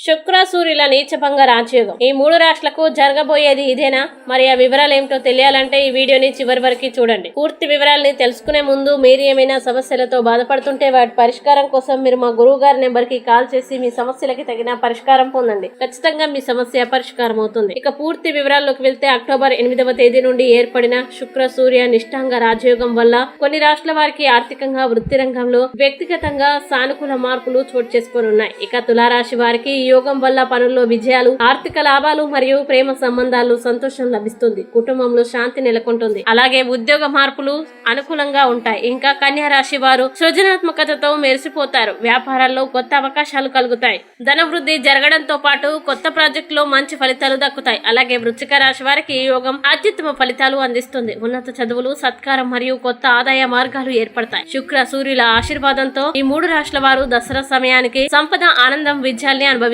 శుక్ర సూర్యుల నీచభంగ రాజయోగం. ఈ మూడు రాష్ట్రాలకు జరగబోయేది ఇదేనా? మరి ఆ వివరాలు ఏమిటో తెలియాలంటే ఈ వీడియోని చివరి వరకు చూడండి. పూర్తి వివరాల్ని తెలుసుకునే ముందు మీరు ఏమైనా సమస్యలతో బాధపడుతుంటే వాటి పరిష్కారం కోసం మీరు మా గురువు గారి నెంబర్కి కాల్ చేసి మీ సమస్యలకి తగిన పరిష్కారం పొందండి. ఖచ్చితంగా మీ సమస్య పరిష్కారం అవుతుంది. ఇక పూర్తి వివరాల్లోకి వెళ్తే అక్టోబర్ ఎనిమిదవ తేదీ నుండి ఏర్పడిన శుక్ర సూర్య నిష్ఠాంగ రాజయోగం వల్ల కొన్ని రాష్ట్రాల వారికి ఆర్థికంగా వృత్తి రంగంలో వ్యక్తిగతంగా సానుకూల మార్పులు చోటు చేసుకొని ఉన్నాయి. ఇక తులారాశి వారికి యోగం వల్ల పనుల్లో విజయాలు ఆర్థిక లాభాలు మరియు ప్రేమ సంబంధాలు సంతోషం లభిస్తుంది. కుటుంబంలో శాంతి నెలకొంటుంది. అలాగే ఉద్యోగ మార్పులు అనుకూలంగా ఉంటాయి. ఇంకా కన్యా రాశి వారు సృజనాత్మకతతో మెరిసిపోతారు. వ్యాపారాల్లో కొత్త అవకాశాలు కలుగుతాయి. ధన వృద్ధి జరగడంతో పాటు కొత్త ప్రాజెక్టులో మంచి ఫలితాలు దక్కుతాయి. అలాగే వృచ్చిక రాశి వారికి ఈ యోగం అత్యుత్తమ ఫలితాలు అందిస్తుంది. ఉన్నత చదువులు సత్కారం మరియు కొత్త ఆదాయ మార్గాలు ఏర్పడతాయి. శుక్ర సూర్యుల ఆశీర్వాదంతో ఈ మూడు రాష్ట్రాల వారు దసరా సమయానికి సంపద ఆనందం విజయాల్ని అనుభవిస్తారు.